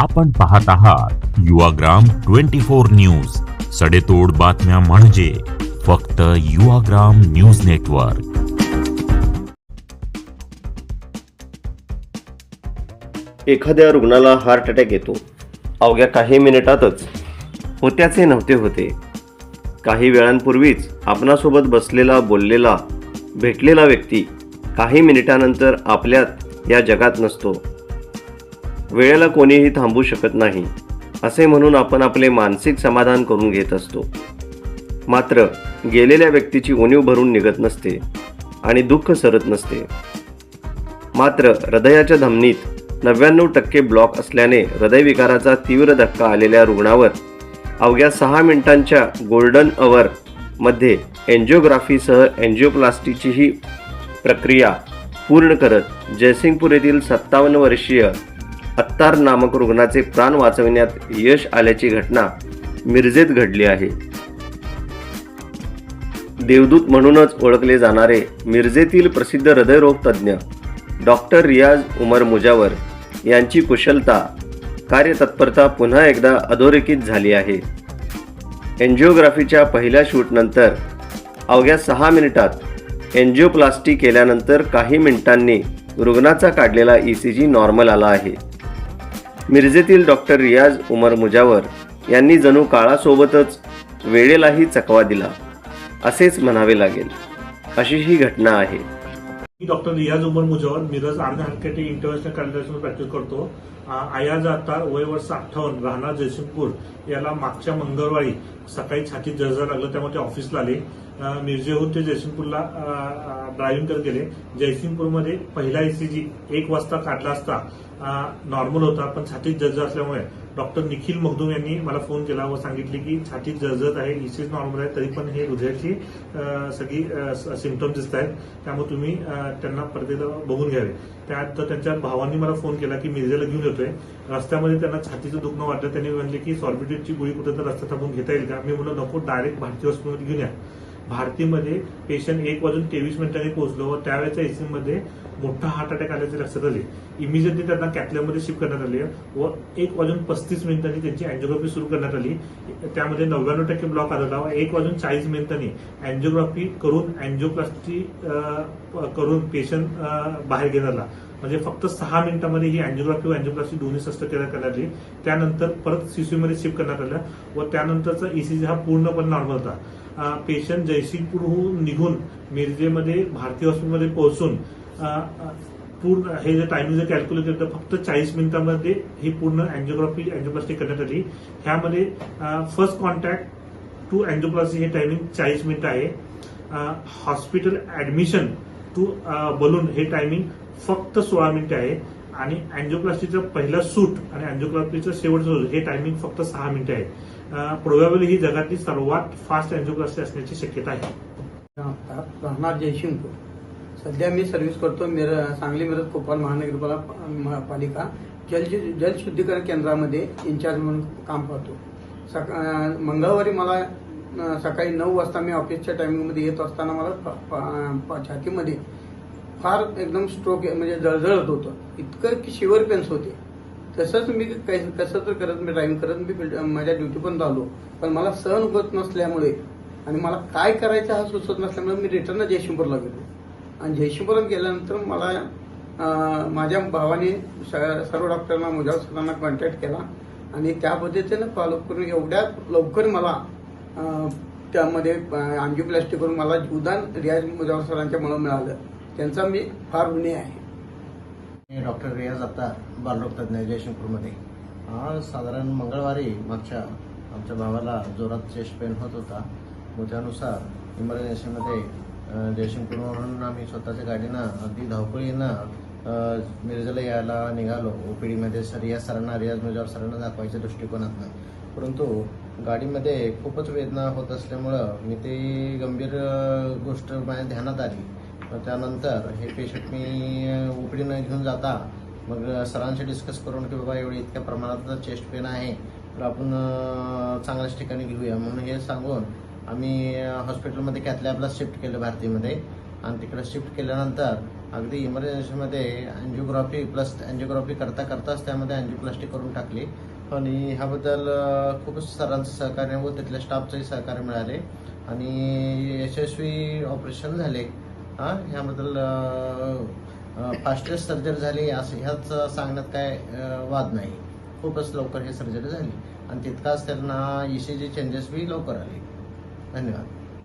आपण पाहत आहात युवाग्राम ट्वेंटी फोर न्यूज. सडेतोड बातम्या म्हणजे फक्त युवाग्राम न्यूज नेटवर्क. एखाद्या रुग्णाला हार्ट अटॅक येतो. अवघ्या काही मिनिटातच. होत्याचे नव्हते होते. काही वेळांपूर्वीच आपणासोबत बसलेला बोललेला भेटलेला व्यक्ती काही मिनिटानंतर आपल्यात या जगात नसतो. वेळेला कोणीही थांबू शकत नाही असे म्हणून आपण आपले मानसिक समाधान करून घेत असतो. मात्र गेलेल्या व्यक्तीची उणीव भरून निघत नसते आणि दुःख सरत नसते. मात्र हृदयाच्या धमनीत नव्याण्णव टक्के ब्लॉक असल्याने हृदयविकाराचा तीव्र धक्का आलेल्या रुग्णावर अवघ्या सहा मिनिटांच्या गोल्डन अवर मध्ये एन्जिओग्राफीसह एन्जिओप्लास्टीचीही प्रक्रिया पूर्ण करत जयसिंगपूर येथील सत्तावन्न वर्षीय अत्तार नामक रुग्णाचे प्राण वाचविण्यात यश आल्याची घटना मिरजेत घडली आहे. देवदूत म्हणूनच ओळखले जाणारे मिरजेतील प्रसिद्ध हृदयरोग तज्ज्ञ डॉक्टर रियाज उमर मुजावर यांची कुशलता कार्यतत्परता पुन्हा एकदा अधोरेखित झाली आहे. एन्जिओग्राफीच्या पहिल्या शूटनंतर अवघ्या सहा मिनिटात एन्जिओप्लास्टी केल्यानंतर काही मिनिटांनी रुग्णाचा काढलेला ई सी जी नॉर्मल आला आहे. मिरजेतील डॉक्टर रियाज उमर मुजावर यांनी जणू काळासोबतच वेळेलाही चकवा दिला. असेच म्हणावे लागेल. अशी ही घटना आहे. मी doctor Riyaz Umar Mujawar Miraj army hospital international cancer practice करतो. आयाज आता वय वर्ष अठ्ठावन्न राहणार जयसिंगपूर याला मागच्या मंगळवारी सकाळी छातीत जळजळ लागलं त्यामुळे ते ऑफिसला आले. अ, मिरजेहून ते जयसिंगपूरला ड्रायव्हिंग करत गेले. जयसिंगपूरमध्ये पहिला एसीजी एक वाजता काढला असता नॉर्मल होता पण छातीत जळजळ असल्यामुळे. डॉक्टर निखिल मखदूम यांनी मला फोन केला व सांगितले की छातीत जळजळत आहे इसीज नॉर्मल आहे तरी पण हे हृदयाची सगळी सिमटम्स दिसत आहेत. त्यामुळे तुम्ही त्यांना परत बघून घ्यावे. त्यात तर त्यांच्या भावांनी मला फोन केला की मिरजेला घेऊन होतोय. रस्त्यामध्ये त्यांना छातीचं दुखणं वाटलं त्यांनी म्हणले की सॉर्बिटेटची गोळी कुठं तर रस्त्यात थांबून घेता येईल का? मी म्हणलं नको डायरेक्ट भारतीय हॉस्पिटलमध्ये घेऊन या. भारतीमध्ये पेशंट एक वाजून तेवीस मिनिटांनी पोहोचलो व त्यावेळेच्या एसी मध्ये मोठा हार्ट अटॅक आल्याचे लक्षात आले. इमिजिएटली त्यांना कॅथल्यामध्ये शिफ्ट करण्यात आले व एक वाजून पस्तीस मिनिटांनी त्यांची अँजिओग्राफी सुरू करण्यात आली. त्यामध्ये नव्याण्णव टक्के ब्लॉक आढळला व एक वाजून चाळीस मिनिटांनी अँजिओग्राफी करून अँजिओप्लास्टी करून पेशंट बाहेर घेण्यात आला म्हणजे फक्त सहा मिनिटांमध्ये ही अँजिओग्राफी व अँजिओप्लास्टी दोन्ही शस्त्रक्रिया करण्यात आली. त्यानंतर परत सीसीमध्ये शिफ्ट करण्यात आलं. व त्यानंतरचा ईसीजी हा पूर्णपणे नॉर्मल होता. पेशंट जयसिंगपूरहून निघून मिरजेमध्ये भारतीय हॉस्पिटलमध्ये पोहोचून पूर्ण हे जे टायमिंग जर कॅल्क्युलेट केलं तर फक्त चाळीस मिनिटांमध्ये ही पूर्ण अँजिओग्राफी अँजिओप्लास्टी करण्यात आली. ह्यामध्ये फर्स्ट कॉन्टॅक्ट टू अँजिओप्लास्टी हे टायमिंग चाळीस मिनिट आहे. हॉस्पिटल ऍडमिशन टू बलून हे टायमिंग फक्त सोळा मिनिटे आहे. आणि अँजिओप्लास्टीचं पहिला सूट आणि अँजिओप्लास्टीचं शेवटचं सूट हे टायमिंग फक्त सहा मिनिटे आहे. प्रोबॅबली ही जगातली सर्वात फास्ट अँजिओप्लास्टी असण्याची शक्यता आहे. राहतात राहणार सध्या मी सर्व्हिस करतो मिर सांगली मिरज कोपाल महानगरपालिका पालिका जल जलशुद्धीकरण केंद्रामध्ये इन्चार्ज म्हणून काम करतो. सका मंगळवारी मला सकाळी नऊ वाजता मी ऑफिसच्या टायमिंगमध्ये येत असताना मला छातीमध्ये फार एकदम स्ट्रोक म्हणजे जळजळत होतं. इतकं की शिवर पेन्स होते. तसंच मी काही कसं तर करत मी ड्रायव्हिंग करत मी माझ्या ड्युटी पण आलो पण मला सहन होत नसल्यामुळे आणि मला काय करायचं हा सुचत नसल्यामुळे मी रिटर्न जयशिंपूरला गेलो. आणि जयशिंपूरला गेल्यानंतर मला माझ्या भावाने स- सर्व डॉक्टरांना मुजावर सरांना कॉन्टॅक्ट केला आणि त्या पद्धतीनं फॉलोअप करून एवढ्या लवकर मला त्यामध्ये अँजिओप्लास्टी करून मला जीवदान रियाज मुजावर सरांच्या मुळे मिळालं. त्यांचा मी फार ऋणी आहे. मी डॉक्टर रियाज आता बालरोग तज्ज्ञ जयशंकरमध्ये साधारण मंगळवारी मागच्या आमच्या भावाला जोरात चेस्ट पेन होत होता. मग त्यानुसार इमर्जन्सीमध्ये अ, आम्ही स्वतःच्या गाडीनं अगदी धावपळीनं अ, मिरजेला यायला निघालो. ओपीडीमध्ये सर रियाज सरांना रियाज मुजावर सरांना दाखवायच्या दृष्टिकोनातनं. परंतु गाडीमध्ये खूपच वेदना होत असल्यामुळं मी ते गंभीर गोष्ट माझ्या ध्यानात आली. त्यानंतर हे पेशंट मी ओपीडीनं घेऊन जाता मग सरांशी डिस्कस करून की बाबा एवढी इतक्या प्रमाणात चेस्ट पेन आहे तर आपण चांगल्याच ठिकाणी घेऊया. म्हणून हे सांगून आम्ही हॉस्पिटलमध्ये कॅथलॅबला शिफ्ट केलं भारतीमध्ये. आणि तिकडे शिफ्ट केल्यानंतर अगदी इमर्जन्सीमध्ये अँजिओग्राफी प्लस अँजिओग्राफी करता करताच त्यामध्ये अँजिओप्लास्टी करून टाकली. आणि ह्याबद्दल खूपच सरांचं सहकार्य व तिथल्या स्टाफचंही सहकार्य मिळाले. आणि यशस्वी ऑपरेशन झाले. हा ह्याबद्दल फास्टेस्ट सर्जरी झाली असं ह्याच सांगण्यात काय वाद नाही. खूपच लवकर ही सर्जरी झाली. आणि तितकाच त्यांना ई सी जी चेंजेस बी लवकर आले. 那你